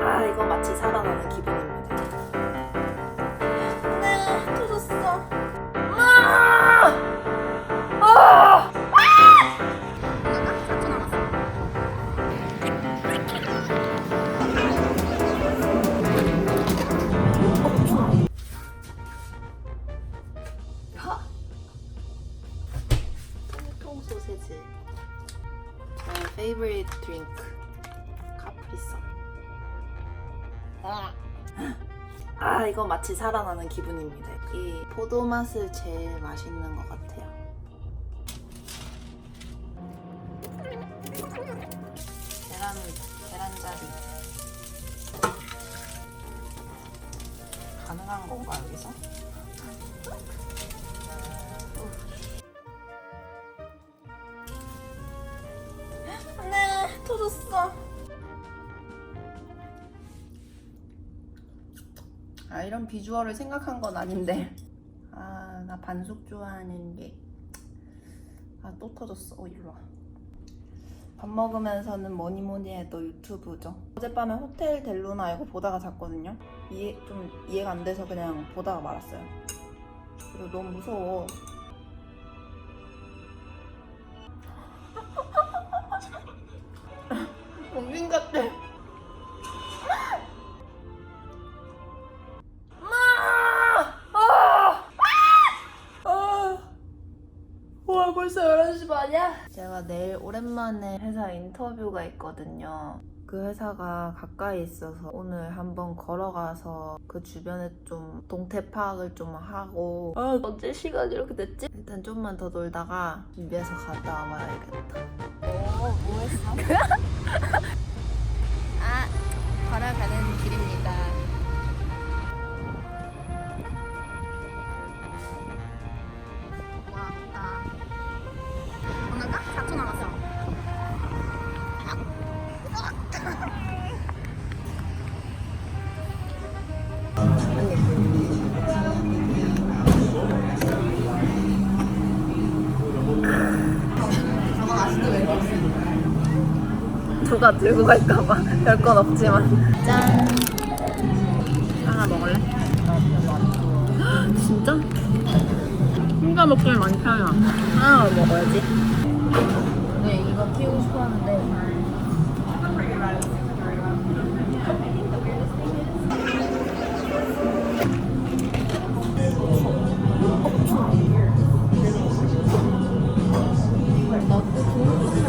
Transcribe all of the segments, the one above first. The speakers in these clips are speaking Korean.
아 이거 마치 살아나는 기분입니다. 네, 터졌어. 아! 아! 이거가 4초 남았어. 통 소세지. 저의 favorite drink. 아 이거 마치 살아나는 기분입니다. 이 포도 맛을 제일 맛있는 것 같아요. 계란 계란자리. 가능한 건가 여기서? 네, 터졌어. 아, 이런 비주얼을 생각한 건 아닌데. 아, 나 반숙 좋아하는 게. 아, 또 터졌어. 어, 이리 와. 밥 먹으면서는 뭐니 뭐니 해도 유튜브죠. 어젯밤에 호텔 델루나 이거 보다가 잤거든요. 이해, 좀 이해가 안 돼서 그냥 보다가 말았어요. 그리고 너무 무서워. 범인 같아. 11시 반이야? 제가 내일 오랜만에 회사 인터뷰가 있거든요. 그 회사가 가까이 있어서 오늘 한번 걸어가서 그 주변에 좀 동태 파악을 좀 하고 아 언제 시간이 이렇게 됐지? 일단 좀만 더 놀다가 준비해서 갔다 와봐야겠다. 오, 뭐 했어? 누가 들고 갈까봐 별 건 없지만. 짠. 하나 먹을래? 진짜? 혼자 먹기엔 많이 편해 하나 먹어야지. 네 이거 키우고 싶었는데.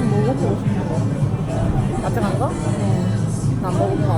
먹어보고 싶어. 么？